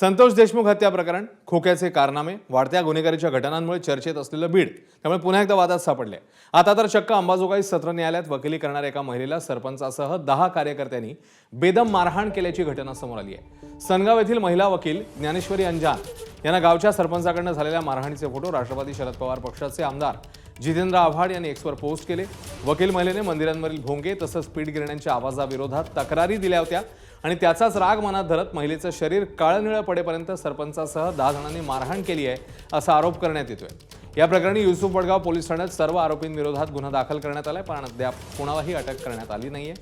संतोष देशमुख हत्या प्रकरण खोक्याचे कारनामे वाढत्या गुन्हेगारीच्या घटनांमुळे चर्चेत असलेलं बीड त्यामुळे पुन्हा एकदा वादात सापडले. आता तर चक्क अंबाजोगाई सत्र न्यायालयात वकिली करणाऱ्या एका महिलेला सरपंचासह दहा कार्यकर्त्यांनी बेदम मारहाण केल्याची घटना समोर आली आहे. सनगाव येथील महिला वकील ज्ञानेश्वरी अंजान यांना गावच्या सरपंचाकडनं झालेल्या मारहाणीचे फोटो राष्ट्रवादी शरद पवार पक्षाचे आमदार जितेंद्र आव्हाड यांनी एक्सवर पोस्ट केले. वकील महिलेने मंदिरांवरील भोंगे तसंच पीठ गिरण्यांच्या आवाजाविरोधात तक्रारी दिल्या होत्या. आणि त्याचाच राग मनात धरत महिलेचं शरीर काळनिळं पडेपर्यंत सरपंचासह दहा जणांनी मारहाण केली आहे असा आरोप करण्यात येतोय. या प्रकरणी युसुफ वडगाव पोलीस ठाण्यात सर्व आरोपींविरोधात गुन्हा दाखल करण्यात आलाय पण अद्याप कुणालाही अटक करण्यात आली नाहीये.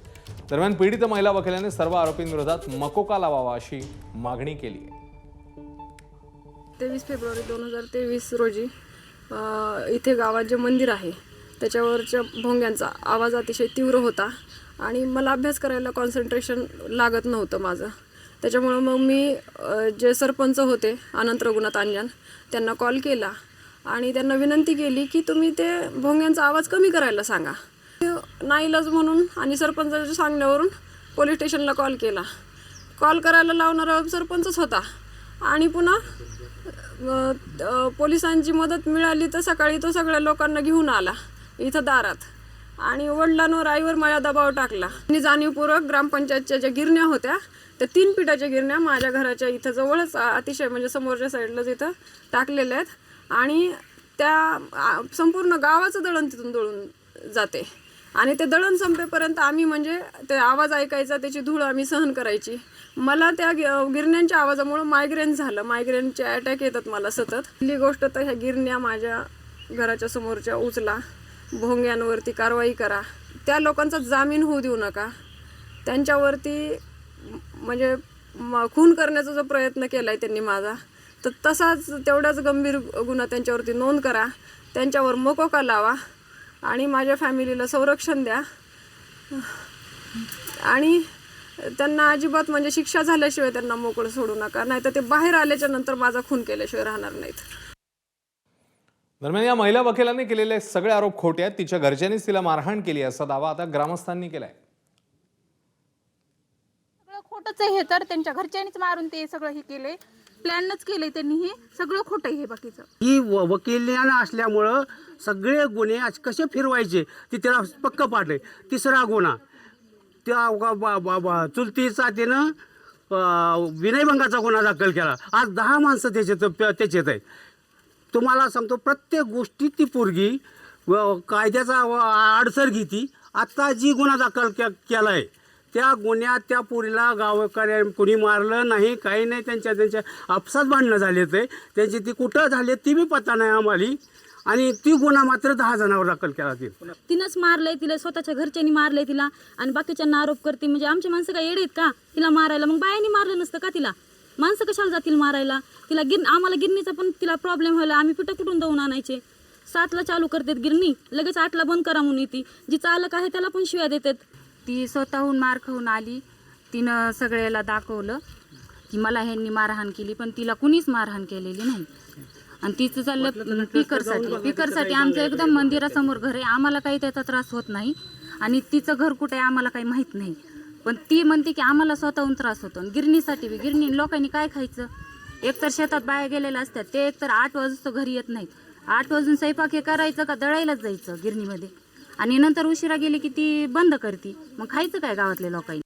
दरम्यान पीडित महिला वकिलाने सर्व आरोपींविरोधात मकोका लावावा अशी मागणी केली आहे. तेवीस फेब्रुवारी दोन हजार तेवीस रोजी इथे गावात जे मंदिर आहे त्याच्यावरच्या भोंग्यांचा आवाज अतिशय तीव्र होता. आणि मला अभ्यास करायला कॉन्सन्ट्रेशन लागत नव्हतं माझं. त्याच्यामुळं मग मी जे सरपंच होते अनंत रघुनाथ अंजन त्यांना कॉल केला. आणि त्यांना विनंती केली की तुम्ही ते भोंग्यांचा आवाज कमी करायला सांगा. नाईलाज म्हणून आणि सरपंचाच्या सांगण्यावरून पोलीस स्टेशनला कॉल केला. कॉल करायला लावणारा सरपंचच होता. आणि पुन्हा पोलिसांची मदत मिळाली तर सकाळी तो सगळ्या लोकांना घेऊन आला इथं दारात. आणि वडिलांवर आईवर माझा दबाव टाकला. आणि जाणीवपूर्वक ग्रामपंचायतच्या ज्या गिरण्या होत्या त्या तीन पिठाच्या गिरण्या माझ्या घराच्या इथं जवळच अतिशय म्हणजे समोरच्या साईडलाच इथं टाकलेल्या आहेत. आणि त्या संपूर्ण गावाचं दळण तिथून दळून जाते. आणि ते दळण संपेपर्यंत आम्ही म्हणजे ते आवाज ऐकायचा त्याची धूळ आम्ही सहन करायची. मला त्या गि- गिरण्यांच्या आवाजामुळं मायग्रेन झालं. मायग्रेनचे अटॅक येतात मला सतत. पहिली गोष्ट तर ह्या गिरण्या माझ्या घराच्या समोरच्या उचला. भोंग्यांवरती कारवाई करा. त्या लोकांचा जामीन होऊ देऊ नका. त्यांच्यावरती म्हणजे म- खून करण्याचा जो प्रयत्न केला आहे त्यांनी माझा तर तसाच तेवढाच गंभीर गुन्हा त्यांच्यावरती नोंद करा. त्यांच्यावर मोकोका लावा आणि माझ्या फॅमिलीला संरक्षण द्या. आणि त्यांना अजिबात म्हणजे शिक्षा झाल्याशिवाय त्यांना मोकळं सोडू नका नाहीतर ते बाहेर आल्याच्यानंतर माझा खून केल्याशिवाय राहणार नाहीत. दरम्यान या महिला वकिलांनी केलेले सगळे आरोप खोटे आहेत. तिच्या घरच्यांनीच तिला मारहाण केली असा दावा आता ग्रामस्थांनी केलाय. सगळं खोटंच आहे हे तर. त्यांच्या घरच्यांनीच मारून ते सगळं हे केलंय प्लॅनच केलंय त्यांनी हे. सगळं खोटं हे बाकीचं. ही व- वकिलानं असल्यामुळं सगळे गुन्हे आज कसे फिरवायचे ते त्याला पक्क आहे तिसरा गुन्हा. त्या व- व- व- चुलतीचा त्यानं अं, विनयभंगाचा गुन्हा दाखल केला. आज दहा माणसं त्याच्यात त्याच्यात आहेत. तुम्हाला सांगतो प्रत्येक गोष्टीत ती पोरगी व- कायद्याचा व- अडसर घेती. आत्ता जी गुन्हा दाखल के केला आहे त्या गुन्ह्यात त्या पोरीला गावकऱ्या कोणी मारलं नाही काही नाही त्यांच्या त्यांच्या आपसात भांडणं झाले ते त्यांची ती कुठं झाले ती बी पत्ता नाही आम्हाला. आणि ती गुन्हा मात्र दहा जणांवर दाखल केला ती. तिनंच मारलंय तिला स्वतःच्या घरच्यांनी मारलंय तिला आणि बाकीच्यांना आरोप करते. म्हणजे आमची माणसं काय येडेत आहेत का? तिला मारायला. मग बायांनी मारलं नसतं का तिला? माणसं कशाला जातील मारायला? तिला गिर आम्हाला गिरणीचा पण तिला प्रॉब्लेम व्हायला आम्ही पिठं कुठून जाऊन आणायचे? सातला चालू करतात गिरणी लगेच आठला बंद करा म्हणून येते. जी चालक आहे त्याला पण शिव्या देतात. ती स्वतःहून मार खाऊन आली. तिनं सगळ्याला दाखवलं की मला ह्यांनी मारहाण केली पण तिला कुणीच मारहाण केलेली नाही. आणि तिचं चाललं पिकरसाठी. पिकरसाठी आमचं एकदम मंदिरासमोर घर आहे. आम्हाला काही त्याचा त्रास होत नाही. आणि तिचं घर कुठे आहे आम्हाला काही माहीत नाही. पण ती म्हणते की आम्हाला स्वतःहून त्रास होतो. आणि गिरणीसाठी बी गिरणी लोकांनी काय खायचं? एकतर शेतात बाया गेलेल्या असतात ते एकतर आठ वाजता घरी येत नाहीत. आठ वाजून स्वयंपाक हे करायचं का दळायलाच जायचं गिरणीमध्ये? आणि नंतर उशिरा गेली की ती बंद करते. मग खायचं काय गावातल्या लोकांनी?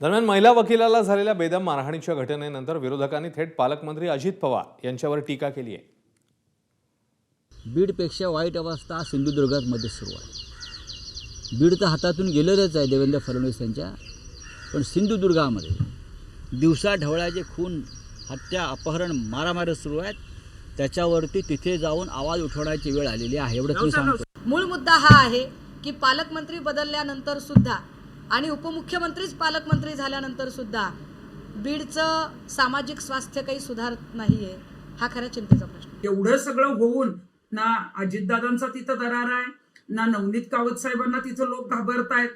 दरम्यान महिला वकिलाला झालेल्या बेदम मारहाणीच्या घटनेनंतर विरोधकांनी थेट पालकमंत्री अजित पवार यांच्यावर टीका केली आहे. बीडपेक्षा वाईट अवस्था सिंधुदुर्गामध्ये सुरू आहे. बीड तर हातातून गेलेलंच आहे देवेंद्र फडणवीस यांच्या. पण सिंधुदुर्गामध्ये दिवसा ढवळ्याचे खून हत्या अपहरण मारामारी सुरू आहेत. त्याच्यावरती तिथे जाऊन आवाज उठवण्याची वेळ आलेली आहे. एवढंच मी सांगतो मूळ मुद्दा हा आहे की पालकमंत्री बदलल्यानंतर सुद्धा आणि उपमुख्यमंत्रीच पालकमंत्री झाल्यानंतर सुद्धा बीडचं सामाजिक स्वास्थ्य काही सुधारत नाहीये हा खऱ्या चिंतेचा प्रश्न एवढं सगळं होऊन ना अजितदादांचा तिथं दरार आहे ना नवनीत कावत साहेबांना तिथं लोक घाबरतायत.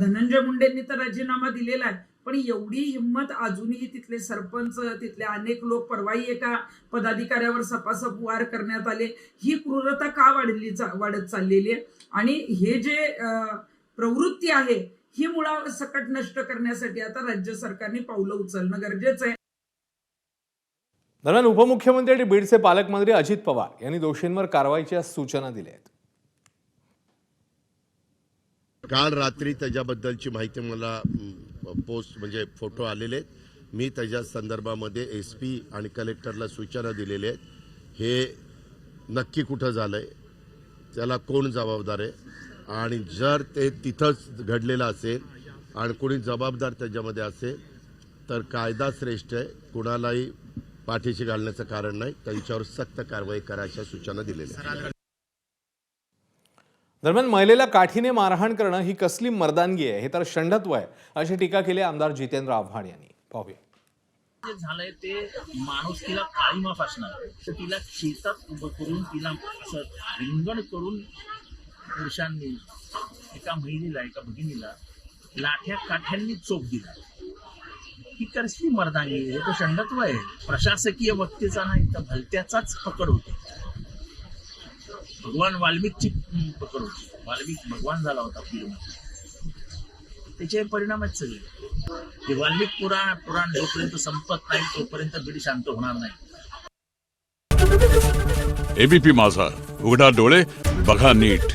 धनंजय मुंडेंनी तर राजीनामा दिलेला आहे. पण एवढी हिंमत अजूनही तिथले सरपंच तिथले अनेक लोक परवाही एका पदाधिकाऱ्यावर सपासप वार करण्यात आले. ही क्रूरता का वाढली चा- वाढत चाललेली आहे? आणि हे जे प्रवृत्ती आहे ही मुळा सकट नष्ट करण्यासाठी आता राज्य सरकारने पावलं उचलणं गरजेचं आहे. दरम्यान उपमुख्यमंत्री आणि बीडचे पालकमंत्री अजित पवार यांनी दोषींवर कारवाईच्या सूचना दिल्या आहेत काल रात्री त्याच्याबद्दलची माहिती मला पोस्ट म्हणजे फोटो आलेले आहेत. मी त्याच्या संदर्भामध्ये एस पी आणि कलेक्टरला सूचना दिलेल्या आहेत. हे नक्की कुठं झालं आहे त्याला कोण जबाबदार आहे? आणि जर ते तिथंच घडलेलं असेल आणि कोणी जबाबदार त्याच्यामध्ये असेल तर कायदा श्रेष्ठ आहे. कुणालाही पाठीशी घालण्याचं कारण नाही. त्यांच्यावर सक्त कारवाई करायच्या सूचना दिलेल्या दरम्यान महिलेला काठीने मारहाण करणं ही कसली मर्दानगी आहे? हे तर षंडत्व आहे. अशी टीका केली आमदार जितेंद्र आव्हाड यांनी. पाहूया. जे झालंय ते माणूस तिला काळीमाफ असणार. तर तिला शेतात उभं करून तिला असं रिंगण करून पुरुषांनी एका महिलेला एका भगिनीला लाठ्या काठ्यांनी चोप दिला. ही कसली मर्दानी आहे? हे तर षंडत्व आहे. प्रशासकीय वक्तीचा नाही तर भलत्याचाच पकड होते. भगवान वाल्मिकची पकड होती. वाल्मिक भगवान झाला होता फिल्म त्याचे परिणाम आहेत सगळे. ते वाल्मिक पुराण पुराण जोपर्यंत संपत नाही तोपर्यंत बीड शांत होणार नाही. एबीपी माझा. उघडा डोळे बघा नीट.